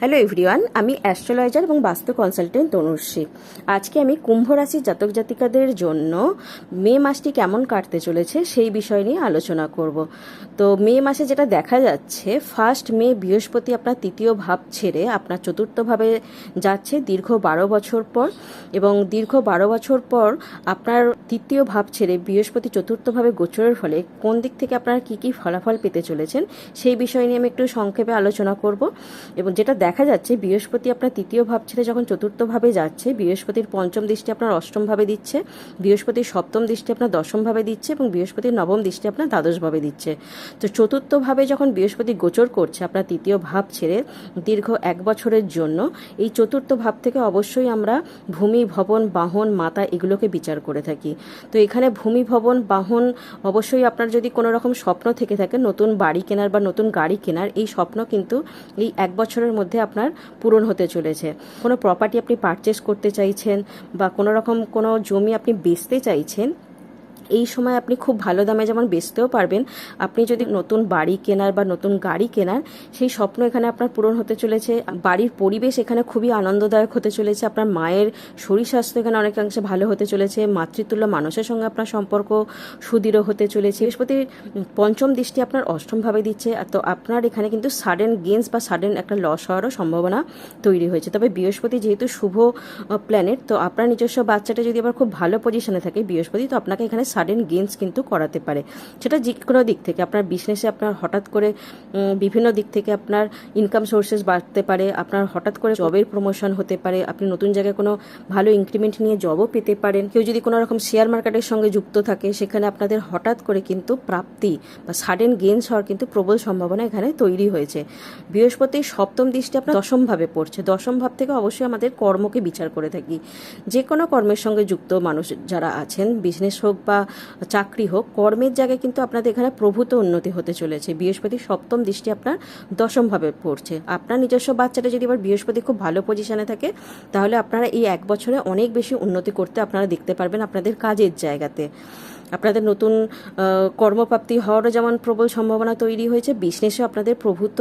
Hello everyone, আমি astrologer এবং বাস্তু কনসালটেন্ট তনুশ্রী আজকে আমি কুম্ভ রাশির জাতক জাতিকাদের জন্য মে মাসটি কেমন কাটতে চলেছে সেই বিষয় নিয়ে আলোচনা করব। তো মে মাসে যেটা দেখা যাচ্ছে ফার্স্ট মে বৃহস্পতি আপনার তৃতীয় ভাব ছেড়ে আপনার চতুর্থভাবে যাচ্ছে দীর্ঘ বারো বছর পর এবং দীর্ঘ বারো বছর পর আপনার তৃতীয় ভাব ছেড়ে বৃহস্পতি চতুর্থভাবে গোচরের ফলে কোন দিক থেকে আপনারা কী কী ফলাফল পেতে চলেছেন সেই বিষয় নিয়ে আমি একটু সংক্ষেপে আলোচনা করব এবং যেটা দেখা যাচ্ছে বৃহস্পতি আপনার তৃতীয় ভাব ছেড়ে যখন চতুর্থ ভাবে যাচ্ছে, বৃহস্পতির পঞ্চম দৃষ্টি আপনার অষ্টম ভাবে দিচ্ছে, বৃহস্পতির সপ্তম দৃষ্টি আপনার দশম ভাবে দিচ্ছে এবং বৃহস্পতির নবম দৃষ্টি আপনার দ্বাদশ ভাবে দিচ্ছে। তো চতুর্থ ভাবে যখন বৃহস্পতি গোচর করছে আপনার তৃতীয় ভাব ছেড়ে দীর্ঘ এক বছরের জন্য, এই চতুর্থ ভাব থেকে অবশ্যই আমরা ভূমি, ভবন, বাহন, মাতা এগুলোকে বিচার করে থাকি। তো এখানে ভূমি, ভবন, বাহন অবশ্যই আপনার যদি কোনো রকম স্বপ্ন থেকে থাকে, নতুন বাড়ি কেনার বা নতুন গাড়ি কেনার, এই স্বপ্ন কিন্তু এই এক বছরের মধ্যে আপনার পূরণ হতে চলেছে। কোনো প্রপার্টি আপনি পারচেস করতে চাইছেন বা কোনো রকম কোনো জমি আপনি বেচতে চাইছেন এই সময় আপনি খুব ভালো দামে যেমন বেচতেও পারবেন, আপনি যদি নতুন বাড়ি কেনার বা নতুন গাড়ি কেনার, সেই স্বপ্ন এখানে আপনার পূরণ হতে চলেছে। বাড়ির পরিবেশ এখানে খুবই আনন্দদায়ক হতে চলেছে। আপনার মায়ের শরীর স্বাস্থ্য এখানে অনেকাংশে ভালো হতে চলেছে। মাতৃতুল্য মানুষের সঙ্গে আপনার সম্পর্ক সুদৃঢ় হতে চলেছে। বৃহস্পতির পঞ্চম দৃষ্টি আপনার অষ্টমভাবে দিচ্ছে। তো আপনার এখানে কিন্তু সাডেন গেন্স বা সাডেন একটা লস হওয়ারও সম্ভাবনা তৈরি হয়েছে। তবে বৃহস্পতি যেহেতু শুভ প্ল্যানেট তো আপনার নিজস্ব বাচ্চাটা যদি আবার খুব ভালো পজিশনে থাকে বৃহস্পতি, তো আপনাকে এখানে সাডেন গেইনস কিন্তু করাতে পারে। সেটা যে কোনো দিক থেকে, আপনার বিজনেসে আপনার হঠাৎ করে বিভিন্ন দিক থেকে আপনার ইনকাম সোর্সেস বাড়তে পারে, আপনার হঠাৎ করে জবের প্রমোশন হতে পারে, আপনি নতুন জায়গায় কোনো ভালো ইনক্রিমেন্ট নিয়ে জবও পেতে পারেন। কেউ যদি কোনো রকম শেয়ার মার্কেটের সঙ্গে যুক্ত থাকে, সেখানে আপনাদের হঠাৎ করে কিন্তু প্রাপ্তি বা সাডেন গেইনস হওয়ার কিন্তু প্রবল সম্ভাবনা এখানে তৈরি হয়েছে। বৃহস্পতির সপ্তম দৃষ্টি আপনার দশমভাবে পড়ছে। দশম ভাব থেকে অবশ্যই আমাদের কর্মকে বিচার করে থাকি। যে কোনো কর্মের সঙ্গে যুক্ত মানুষ যারা আছেন বিজনেস হোক বা চাকরি হোক, কর্মের জায়গায় কিন্তু আপনাদের এখানে প্রভূত উন্নতি হতে চলেছে। বৃহস্পতি সপ্তম দৃষ্টি আপনার দশমভাবে পড়ছে। আপনার নিজস্ব বাচ্চাটা যদি আবার বৃহস্পতি খুব ভালো পজিশনে থাকে, তাহলে আপনারা এই এক বছরে অনেক বেশি উন্নতি করতে আপনারা দেখতে পারবেন আপনাদের কাজের জায়গাতে। আপনাদের নতুন কর্মপ্রাপ্তি হওয়ারও যেমন প্রবল সম্ভাবনা তৈরি হয়েছে, বিজনেসে আপনাদের প্রভূত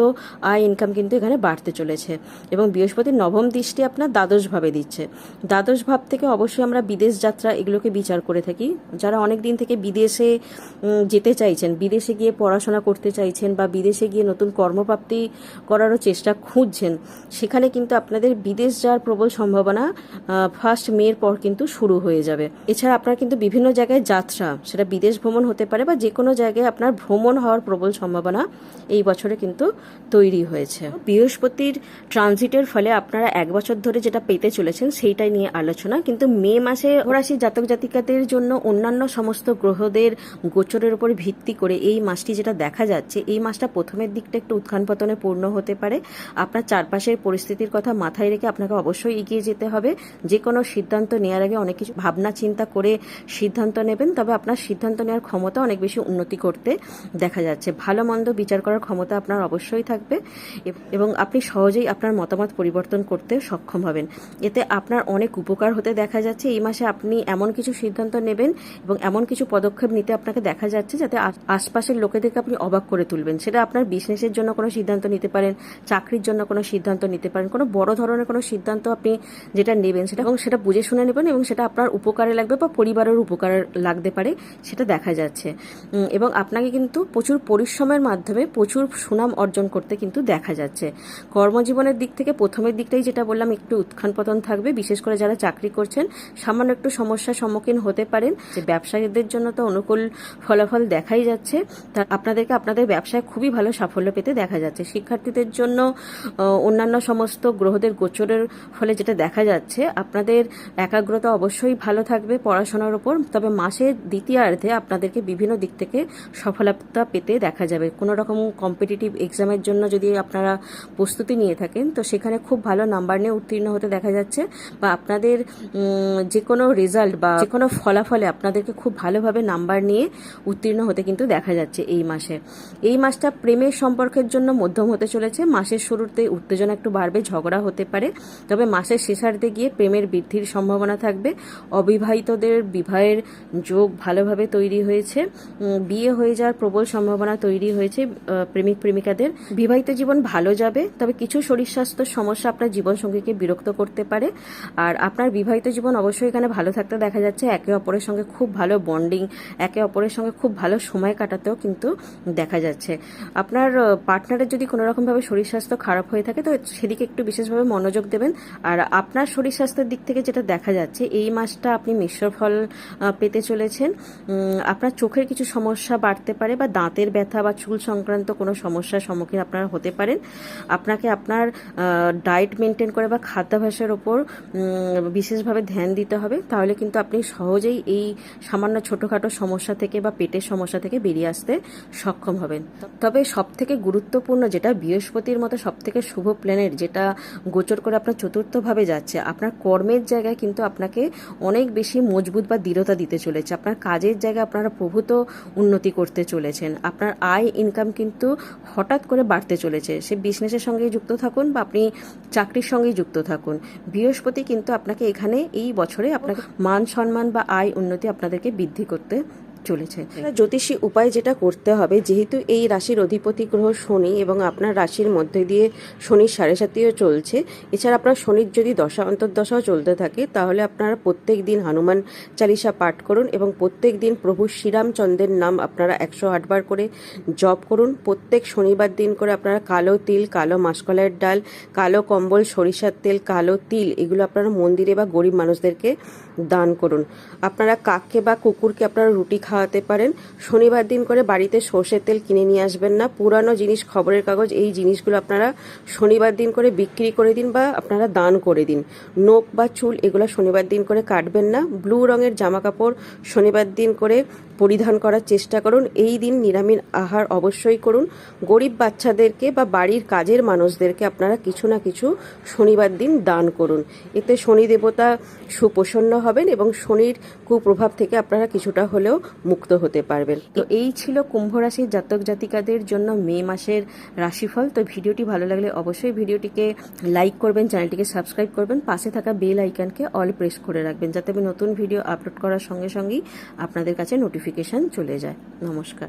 আয় ইনকাম কিন্তু এখানে বাড়তে চলেছে। এবং বৃহস্পতির নবম দৃষ্টি আপনার দ্বাদশ ভাবে দিচ্ছে। দ্বাদশ ভাব থেকে অবশ্যই আমরা বিদেশ যাত্রা এগুলোকে বিচার করে থাকি। যারা অনেক দিন থেকে বিদেশে যেতে চাইছেন, বিদেশে গিয়ে পড়াশোনা করতে চাইছেন বা বিদেশে গিয়ে নতুন কর্মপ্রাপ্তি করারও চেষ্টা খুঁজছেন, সেখানে কিন্তু আপনাদের বিদেশ যাওয়ার প্রবল সম্ভাবনা ফার্স্ট মের পর কিন্তু শুরু হয়ে যাবে। এছাড়া আপনার কিন্তু বিভিন্ন জায়গায় যাত্রা সেটা বিদেশ ভ্রমণ হতে পারে বা যে কোনো জায়গায় আপনার ভ্রমণ হওয়ার প্রবল সম্ভাবনা এই বছরে কিন্তু তৈরি হয়েছে। বৃহস্পতির ট্রানজিটের ফলে আপনারা এক বছর ধরে যেটা পেতে চলেছেন সেইটাই নিয়ে আলোচনা, কিন্তু মে মাসে রাশি জাতক জাতিকাদের জন্য অন্যান্য সমস্ত গ্রহদের গোচরের উপর ভিত্তি করে এই মাসটি যেটা দেখা যাচ্ছে, এই মাসটা প্রথমের দিকটা একটু উত্থান পতনে পূর্ণ হতে পারে। আপনার চারপাশের পরিস্থিতির কথা মাথায় রেখে আপনাকে অবশ্যই এগিয়ে যেতে হবে। যে কোনো সিদ্ধান্ত নেওয়ার আগে অনেক কিছু ভাবনা চিন্তা করে সিদ্ধান্ত নেবেন, তবে আপনার সিদ্ধান্ত নেওয়ার ক্ষমতা অনেক বেশি উন্নতি করতে দেখা যাচ্ছে। ভালো মন্দ বিচার করার ক্ষমতা আপনার অবশ্যই থাকবে এবং আপনি সহজেই আপনার মতামত পরিবর্তন করতে সক্ষম হবেন। এতে আপনার অনেক উপকার হতে দেখা যাচ্ছে। এই মাসে আপনি এমন কিছু সিদ্ধান্ত নেবেন এবং এমন কিছু পদক্ষেপ নিতে আপনাকে দেখা যাচ্ছে যাতে আশপাশের লোকেদেরকে আপনি অবাক করে তুলবেন। সেটা আপনার বিজনেসের জন্য কোনো সিদ্ধান্ত নিতে পারেন, চাকরির জন্য কোনো সিদ্ধান্ত নিতে পারেন, কোনো বড় ধরনের কোনো সিদ্ধান্ত আপনি যেটা নেবেন সেটা, এবং সেটা বুঝে শুনে নেবেন, এবং সেটা আপনার উপকারে লাগবে বা পরিবারের উপকারে লাগতে পারে। সেটা দেখা যাচ্ছে। এবং আপনাকে কিন্তু প্রচুর পরিশ্রমের মাধ্যমে প্রচুর সুনাম অর্জন করতে কিন্তু দেখা যাচ্ছে। কর্মজীবনের দিক থেকে প্রথমের দিকটাই যেটা বললাম, একটু উত্থান পতন থাকবে। বিশেষ করে যারা চাকরি করছেন, সামান্য একটু সমস্যার সম্মুখীন হতে পারেন। যে ব্যবসায়ীদের জন্য তো অনুকূল ফলাফল দেখাই যাচ্ছে। তা আপনাদেরকে আপনাদের ব্যবসায় খুবই ভালো সাফল্য পেতে দেখা যাচ্ছে। শিক্ষার্থীদের জন্য অন্যান্য সমস্ত গ্রহদের গোচরের ফলে যেটা দেখা যাচ্ছে, আপনাদের একাগ্রতা অবশ্যই ভালো থাকবে পড়াশোনার উপর তবে মাসের দ্বিতীয়ার্ধে আপনাদেরকে বিভিন্ন দিক থেকে সফলতা পেতে দেখা যাবে। কোনো রকম কম্পিটিটিভ এক্সামের জন্য যদি আপনারা প্রস্তুতি নিয়ে থাকেন, তো সেখানে খুব ভালো নাম্বার নিয়ে উত্তীর্ণ হতে দেখা যাচ্ছে বা আপনাদের যে কোনো রেজাল্ট বা যে কোনো ফলাফলে আপনাদেরকে খুব ভালোভাবে নাম্বার নিয়ে উত্তীর্ণ হতে কিন্তু দেখা যাচ্ছে এই মাসে। এই মাসটা প্রেমের সম্পর্কের জন্য মধ্যম হতে চলেছে। মাসের শুরুতে উত্তেজনা একটু বাড়বে, ঝগড়া হতে পারে। তবে মাসের শেষার্ধে গিয়ে প্রেমের বৃদ্ধির সম্ভাবনা থাকবে। অবিবাহিতদের বিবাহের যোগ ভালোভাবে তৈরি হয়েছে। বিয়ে হয়ে যাওয়ার প্রবল সম্ভাবনা তৈরি হয়েছে প্রেমিক প্রেমিকাদের। বিবাহিত জীবন ভালো যাবে, তবে কিছু শরীর স্বাস্থ্য সমস্যা আপনার জীবনসঙ্গীকে বিরক্ত করতে পারে। আর আপনার বিবাহিত জীবন অবশ্যই এখানে ভালো থাকতে দেখা যাচ্ছে। একে অপরের সঙ্গে খুব ভালো বন্ডিং, একে অপরের সঙ্গে খুব ভালো সময় কাটাতেও কিন্তু দেখা যাচ্ছে। আপনার পার্টনারের যদি কোনো রকমভাবে শরীর স্বাস্থ্য খারাপ হয়ে থাকে, তো সেদিকে একটু বিশেষভাবে মনোযোগ দেবেন। আর আপনার শরীর স্বাস্থ্যের দিক থেকে যেটা দেখা যাচ্ছে, এই মাসটা আপনি মিশ্র ফল পেতে চলেছেন। আপনার চোখের কিছু সমস্যা বাড়তে পারে বা দাঁতের ব্যথা বা চুল সংক্রান্ত কোনো সমস্যার সম্মুখীন আপনারা হতে পারেন। আপনাকে আপনার ডায়েট মেনটেন করে বা খাদ্যাভ্যাসের ওপর বিশেষভাবে ধ্যান দিতে হবে। তাহলে কিন্তু আপনি সহজেই এই সামান্য ছোটোখাটো সমস্যা থেকে বা পেটের সমস্যা থেকে বেরিয়ে আসতে সক্ষম হবেন। তবে সব থেকে গুরুত্বপূর্ণ যেটা বৃহস্পতির মতো সব থেকে শুভ প্ল্যানেট যেটা গোচর করে আপনার চতুর্থভাবে যাচ্ছে, আপনার কর্মের জায়গায় কিন্তু আপনাকে অনেক বেশি মজবুত বা দৃঢ়তা দিতে চলেছে। আপনার কাজের জায়গায় আপনারা প্রভূত উন্নতি করতে চলেছেন। আপনার আয় ইনকাম কিন্তু হঠাৎ করে বাড়তে চলেছে। সে বিজনেসের সঙ্গে যুক্ত থাকুন বা আপনি চাকরির সঙ্গেই যুক্ত থাকুন। বৃহস্পতি কিন্তু আপনাকে এখানে এই বছরে আপনাকে মান সম্মান বা আয় উন্নতি আপনাদেরকে বৃদ্ধি করতে চলেছে। জ্যোতিষী উপায় যেটা করতে হবে, যেহেতু এই রাশির অধিপতি গ্রহ শনি এবং আপনার রাশির মধ্যে দিয়ে শনির সাড়ে সাতিও চলছে, এছাড়া আপনার শনির যদি দশা, অন্তর্দশাও চলতে থাকে, তাহলে আপনারা প্রত্যেক দিন হনুমান চালিসা পাঠ করুন এবং প্রত্যেক দিন প্রভু শ্রীরামচন্দ্রের নাম আপনারা একশো আটবার করে জপ করুন। প্রত্যেক শনিবার দিন করে আপনারা কালো তিল, কালো মাসকলাইয়ের ডাল, কালো কম্বল, সরিষার তেল, কালো তিল, এগুলো আপনারা মন্দিরে বা গরিব মানুষদেরকে দান করুন। আপনারা কাককে বা কুকুরকে আপনারা রুটি খাওয়াতে পারেন। শনিবার দিন করে বাড়িতে সর্ষের তেল কিনে নিয়ে আসবেন না। পুরানো জিনিস, খবরের কাগজ, এই জিনিসগুলো আপনারা শনিবার দিন করে বিক্রি করে দিন বা আপনারা দান করে দিন। নোক বা চুল, এগুলো শনিবার দিন করে কাটবেন না। ব্লু রঙের জামা কাপড় শনিবার দিন করে পরিধান করার চেষ্টা করুন। এই দিন নিরামিষ আহার অবশ্যই করুন। গরিব বাচ্চাদেরকে বা বাড়ির কাজের মানুষদেরকে আপনারা কিছু না কিছু শনিবার দিন দান করুন। এতে শনি দেবতা সুপ্রসন্ন হবেন এবং শনির কুপ্রভাব থেকে আপনারা কিছুটা হলেও মুক্ত হতে পারবেন। তো এই ছিল কুম্ভ রাশির জাতক জাতিকাদের জন্য মে মাসের রাশিফল। তো ভিডিওটি ভালো লাগলে অবশ্যই ভিডিওটিকে লাইক করবেন, চ্যানেলটিকে সাবস্ক্রাইব করবেন, পাশে থাকা বেল আইকনকে অল প্রেস করে রাখবেন যাতে আমি নতুন ভিডিও আপলোড করার সঙ্গে সঙ্গেই আপনাদের কাছে নোটিফিকেশান চলে যায়। নমস্কার।